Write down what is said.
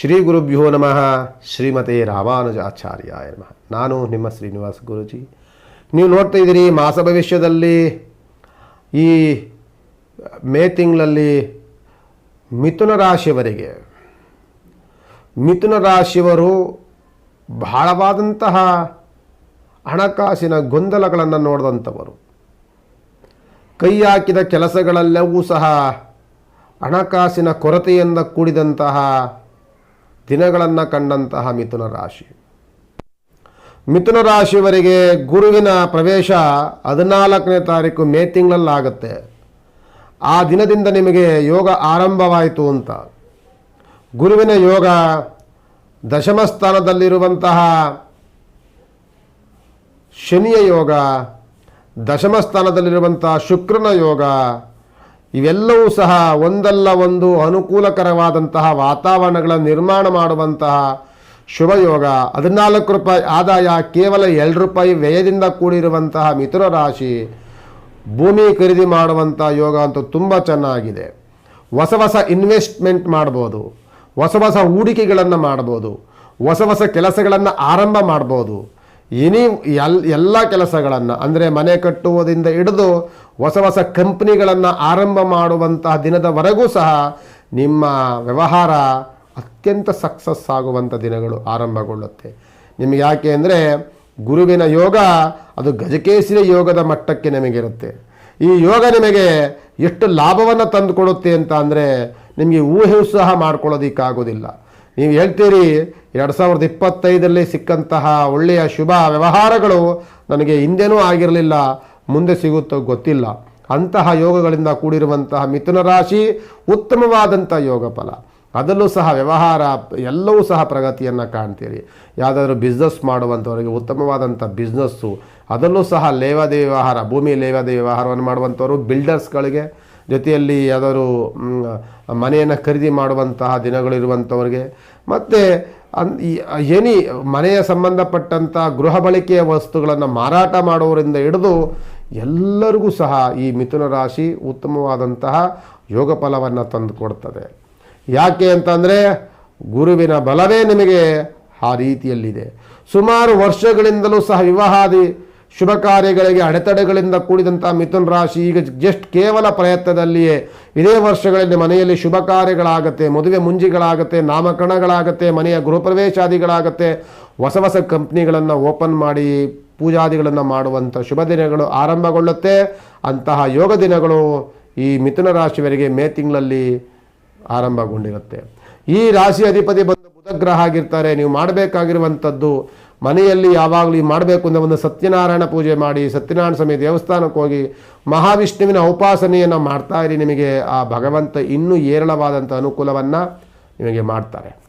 ಶ್ರೀ ಗುರುಭ್ಯೋ ನಮಃ. ಶ್ರೀಮತೆ ರಾಮಾನುಜಾಚಾರ್ಯಾಯ ನಮಃ. ನಾನು ನಿಮ್ಮ ಶ್ರೀನಿವಾಸ ಗುರುಜಿ. ನೀವು ನೋಡ್ತಾ ಇದ್ದೀರಿ ಮಾಸ ಭವಿಷ್ಯದಲ್ಲಿ ಈ ಮೇ ತಿಂಗಳಲ್ಲಿ ಮಿಥುನ ರಾಶಿಯವರಿಗೆ. ಮಿಥುನ ರಾಶಿಯವರು ಬಹಳವಾದಂತಹ ಹಣಕಾಸಿನ ಗೊಂದಲಗಳನ್ನು ನೋಡಿದಂಥವರು. ಕೈ ಹಾಕಿದ ಕೆಲಸಗಳೆಲ್ಲವೂ ಸಹ ಹಣಕಾಸಿನ ಕೊರತೆಯಿಂದ ಕೂಡಿದಂತಹ ದಿನಗಳನ್ನು ಕಂಡಂತಹ ಮಿಥುನ ರಾಶಿ. ಮಿಥುನ ರಾಶಿಯವರಿಗೆ ಗುರುವಿನ ಪ್ರವೇಶ ಹದಿನಾಲ್ಕನೇ ತಾರೀಕು ಮೇ ತಿಂಗಳಲ್ಲಾಗುತ್ತೆ. ಆ ದಿನದಿಂದ ನಿಮಗೆ ಯೋಗ ಆರಂಭವಾಯಿತು ಅಂತ. ಗುರುವಿನ ಯೋಗ ದಶಮ ಸ್ಥಾನದಲ್ಲಿರುವಂತಹ ಶನಿಯ ಯೋಗ, ದಶಮ ಸ್ಥಾನದಲ್ಲಿರುವಂತಹ ಶುಕ್ರನ ಯೋಗ ಇವೆಲ್ಲವೂ ಸಹ ಒಂದಲ್ಲ ಒಂದು ಅನುಕೂಲಕರವಾದಂತಹ ವಾತಾವರಣಗಳ ನಿರ್ಮಾಣ ಮಾಡುವಂತಹ ಶುಭಯೋಗ. ಹದಿನಾಲ್ಕು ರೂಪಾಯಿ ಆದಾಯ ಕೇವಲ ಎರಡು ರೂಪಾಯಿ ವ್ಯಯದಿಂದ ಕೂಡಿರುವಂತಹ ಮಿಥುನ ರಾಶಿ ಭೂಮಿ ಖರೀದಿ ಮಾಡುವಂಥ ಯೋಗ ಅಂತೂ ತುಂಬ ಚೆನ್ನಾಗಿದೆ. ಹೊಸ ಹೊಸ ಇನ್ವೆಸ್ಟ್ಮೆಂಟ್ ಮಾಡ್ಬೋದು. ಹೊಸ ಹೊಸ ಹೂಡಿಕೆಗಳನ್ನು ಮಾಡ್ಬೋದು. ಹೊಸ ಹೊಸ ಕೆಲಸಗಳನ್ನು ಆರಂಭ ಮಾಡ್ಬೋದು. ಎನಿ ಎಲ್, ಎಲ್ಲ ಕೆಲಸಗಳನ್ನು, ಅಂದರೆ ಮನೆ ಕಟ್ಟುವುದರಿಂದ ಹಿಡಿದು ಹೊಸ ಹೊಸ ಕಂಪ್ನಿಗಳನ್ನು ಆರಂಭ ಮಾಡುವಂತಹ ದಿನದವರೆಗೂ ಸಹ ನಿಮ್ಮ ವ್ಯವಹಾರ ಅತ್ಯಂತ ಸಕ್ಸಸ್ ಆಗುವಂಥ ದಿನಗಳು ಆರಂಭಗೊಳ್ಳುತ್ತೆ. ನಿಮಗೆ ಯಾಕೆ ಅಂದರೆ ಗುರುವಿನ ಯೋಗ ಅದು ಗಜಕೇಸರಿ ಯೋಗದ ಮಟ್ಟಕ್ಕೆ ನಿಮಗಿರುತ್ತೆ. ಈ ಯೋಗ ನಿಮಗೆ ಎಷ್ಟು ಲಾಭವನ್ನು ತಂದುಕೊಡುತ್ತೆ ಅಂತ ಅಂದರೆ ನಿಮಗೆ ಊಹೆ ಸಹ ಮಾಡ್ಕೊಳ್ಳೋದಕ್ಕಾಗೋದಿಲ್ಲ. ನೀವು ಹೇಳ್ತೀರಿ, ಎರಡು ಸಾವಿರದ ಇಪ್ಪತ್ತೈದರಲ್ಲಿ ಸಿಕ್ಕಂತಹ ಒಳ್ಳೆಯ ಶುಭ ವ್ಯವಹಾರಗಳು ನನಗೆ ಹಿಂದೆನೂ ಆಗಿರಲಿಲ್ಲ, ಮುಂದೆ ಸಿಗುತ್ತೋ ಗೊತ್ತಿಲ್ಲ. ಅಂತಹ ಯೋಗಗಳಿಂದ ಕೂಡಿರುವಂತಹ ಮಿಥುನ ರಾಶಿ ಉತ್ತಮವಾದಂಥ ಯೋಗ ಫಲ. ಅದರಲ್ಲೂ ಸಹ ವ್ಯವಹಾರ ಎಲ್ಲವೂ ಸಹ ಪ್ರಗತಿಯನ್ನು ಕಾಣ್ತೀರಿ. ಯಾವುದಾದ್ರೂ ಬಿಸ್ನೆಸ್ ಮಾಡುವಂಥವರಿಗೆ ಉತ್ತಮವಾದಂಥ ಬಿಸ್ನೆಸ್ಸು ಅದರಲ್ಲೂ ಸಹ ಲೇವಾದೇವಿ ವ್ಯವಹಾರ, ಭೂಮಿ ಲೇವಾದೇವಿ ವ್ಯವಹಾರವನ್ನು ಮಾಡುವಂಥವರು ಬಿಲ್ಡರ್ಸ್ಗಳಿಗೆ ಜೊತೆಯಲ್ಲಿ ಯಾವ್ದಾದ್ರು ಮನೆಯನ್ನು ಖರೀದಿ ಮಾಡುವಂತಹ ದಿನಗಳಿರುವಂಥವ್ರಿಗೆ ಮತ್ತು ಅನ್ ಎನಿ ಮನೆಯ ಸಂಬಂಧಪಟ್ಟಂಥ ಗೃಹ ಬಳಕೆಯ ವಸ್ತುಗಳನ್ನು ಮಾರಾಟ ಮಾಡುವವರಿಂದ ಹಿಡಿದು ಎಲ್ಲರಿಗೂ ಸಹ ಈ ಮಿಥುನ ರಾಶಿ ಉತ್ತಮವಾದಂತಹ ಯೋಗ ಫಲವನ್ನು ತಂದು ಕೊಡ್ತದೆ. ಯಾಕೆ ಅಂತಂದರೆ ಗುರುವಿನ ಬಲವೇ ನಿಮಗೆ ಆ ರೀತಿಯಲ್ಲಿದೆ. ಸುಮಾರು ವರ್ಷಗಳಿಂದಲೂ ಸಹ ವಿವಾಹಾದಿ ಶುಭ ಕಾರ್ಯಗಳಿಗೆ ಅಡೆತಡೆಗಳಿಂದ ಕೂಡಿದಂಥ ಮಿಥುನ್ ರಾಶಿ ಈಗ ಜಸ್ಟ್ ಕೇವಲ ಪ್ರಯತ್ನದಲ್ಲಿಯೇ. ಇದೇ ವರ್ಷಗಳಲ್ಲಿ ಮನೆಯಲ್ಲಿ ಶುಭ ಕಾರ್ಯಗಳಾಗತ್ತೆ, ಮದುವೆ ಮುಂಜಿಗಳಾಗತ್ತೆ, ನಾಮಕರಣಗಳಾಗತ್ತೆ, ಮನೆಯ ಗೃಹಪ್ರವೇಶಾದಿಗಳಾಗತ್ತೆ. ಹೊಸ ಹೊಸ ಕಂಪ್ನಿಗಳನ್ನು ಓಪನ್ ಮಾಡಿ ಪೂಜಾದಿಗಳನ್ನು ಮಾಡುವಂಥ ಶುಭ ದಿನಗಳು ಆರಂಭಗೊಳ್ಳುತ್ತೆ. ಅಂತಹ ಯೋಗ ದಿನಗಳು ಈ ಮಿಥುನ ರಾಶಿಯವರಿಗೆ ಮೇ ತಿಂಗಳಲ್ಲಿ ಆರಂಭಗೊಂಡಿರುತ್ತೆ. ಈ ರಾಶಿ ಅಧಿಪತಿ ಬಂದು ಬುಧ ಗ್ರಹ ಆಗಿರ್ತಾರೆ. ನೀವು ಮಾಡಬೇಕಾಗಿರುವಂಥದ್ದು ಮನೆಯಲ್ಲಿ ಯಾವಾಗಲೂ ಮಾಡಬೇಕು ಅಂದರೆ ಒಂದು ಸತ್ಯನಾರಾಯಣ ಪೂಜೆ ಮಾಡಿ ಸತ್ಯನಾರಾಯಣ ಸ್ವಾಮಿ ದೇವಸ್ಥಾನಕ್ಕೆ ಹೋಗಿ ಮಹಾವಿಷ್ಣುವಿನ ಉಪಾಸನೆಯನ್ನು ಮಾಡ್ತಾ ಇರಿ ನಿಮಗೆ ಆ ಭಗವಂತ ಇನ್ನೂ ಏರಳವಾದಂಥ ಅನುಕೂಲವನ್ನು ನಿಮಗೆ ಮಾಡ್ತಾರೆ.